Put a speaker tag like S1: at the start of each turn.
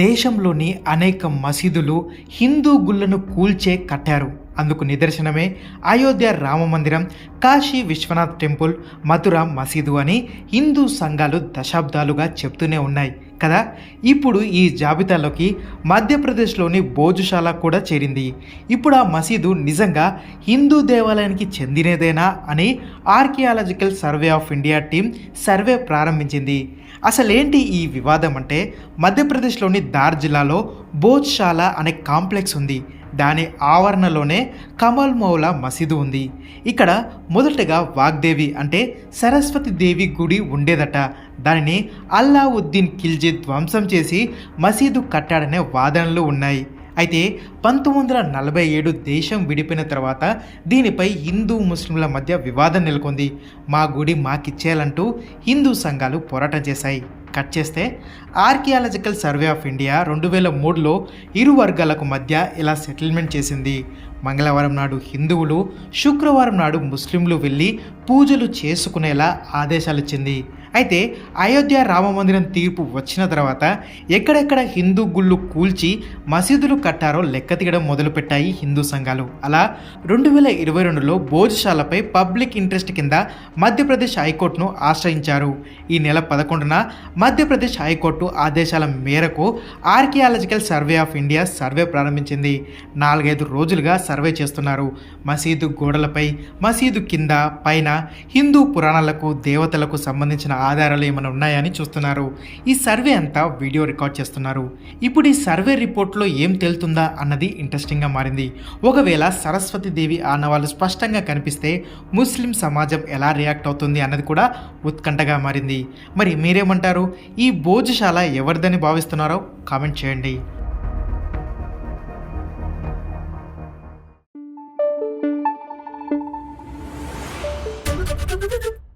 S1: దేశంలోని అనేక మసీదులు హిందూ గుళ్ళను కూల్చే కట్టారు. అందుకు నిదర్శనమే అయోధ్య రామ మందిరం కాశీ విశ్వనాథ్ టెంపుల్ మథుర మసీదు అని హిందూ సంఘాలు దశాబ్దాలుగా చెప్తూనే ఉన్నాయి. కదా? ఇప్పుడు ఈ జాబితాలోకి మధ్యప్రదేశ్లోని భోజుశాల కూడా చేరింది. ఇప్పుడు ఆ మసీదు నిజంగా హిందూ దేవాలయానికి చెందినదేనా అని archaeological survey of India team survey ప్రారంభించింది. అసలేంటి ఈ వివాదం అంటే మధ్యప్రదేశ్లోని దార్ జిల్లాలో భోజ్శాల అనే కాంప్లెక్స్ ఉంది. దాని ఆవరణలోనే కమల్ మౌలా మసీదు ఉంది. ఇక్కడ మొదటగా వాగ్దేవి అంటే సరస్వతి దేవి గుడి ఉండేదట. దానిని అల్లావుద్దీన్ ఖిల్జీ ధ్వంసం చేసి మసీదు కట్టాడనే వాదనలు ఉన్నాయి. అయితే పంతొమ్మిది వందల నలభై ఏడు దేశం విడిపోయిన తర్వాత దీనిపై హిందూ ముస్లింల మధ్య వివాదం నెలకొంది. మా గుడి మాకిచ్చేయాలంటూ హిందూ సంఘాలు పోరాటం చేశాయి. కట్ చేస్తే ఆర్కియాలజికల్ సర్వే ఆఫ్ ఇండియా రెండు వేల మూడులో ఇరు వర్గాలకు మధ్య ఇలా సెటిల్మెంట్ చేసింది. మంగళవారం నాడు హిందువులు శుక్రవారం నాడు ముస్లింలు వెళ్ళి పూజలు చేసుకునేలా ఆదేశాలు ఇచ్చింది అయితే అయోధ్య రామ మందిరం తీర్పు వచ్చిన తర్వాత ఎక్కడెక్కడ హిందూ గుళ్ళు కూల్చి మసీదులు కట్టారో లెక్క తీయడం మొదలుపెట్టాయి హిందూ సంఘాలు. అలా రెండు వేల ఇరవై రెండులో భోజశాలపై పబ్లిక్ ఇంట్రెస్ట్ కింద మధ్యప్రదేశ్ హైకోర్టును ఆశ్రయించారు. ఈ నెల పదకొండున మధ్యప్రదేశ్ హైకోర్టు ఆదేశాల మేరకు archaeological survey of India survey ప్రారంభించింది. నాలుగైదు రోజులుగా సర్వే చేస్తున్నారు. మసీదు గోడలపై మసీదు కింద పైన హిందూ పురాణాలకు దేవతలకు సంబంధించిన ఆధారాలు ఏమైనా ఉన్నాయని చూస్తున్నారు. ఈ సర్వే అంతా వీడియో రికార్డ్ చేస్తున్నారు. ఇప్పుడు ఈ సర్వే రిపోర్ట్లో ఏం తేలుతుందా అన్నది ఇంట్రెస్టింగ్గా మారింది. ఒకవేళ సరస్వతి దేవి ఆనవాళ్ళు స్పష్టంగా కనిపిస్తే ముస్లిం సమాజం ఎలా రియాక్ట్ అవుతుంది అన్నది కూడా ఉత్కంఠగా మారింది. మరి మీరేమంటారు? ఈ భోజశాల ఎవరిదని భావిస్తున్నారో కామెంట్ చేయండి.
S2: Thank you.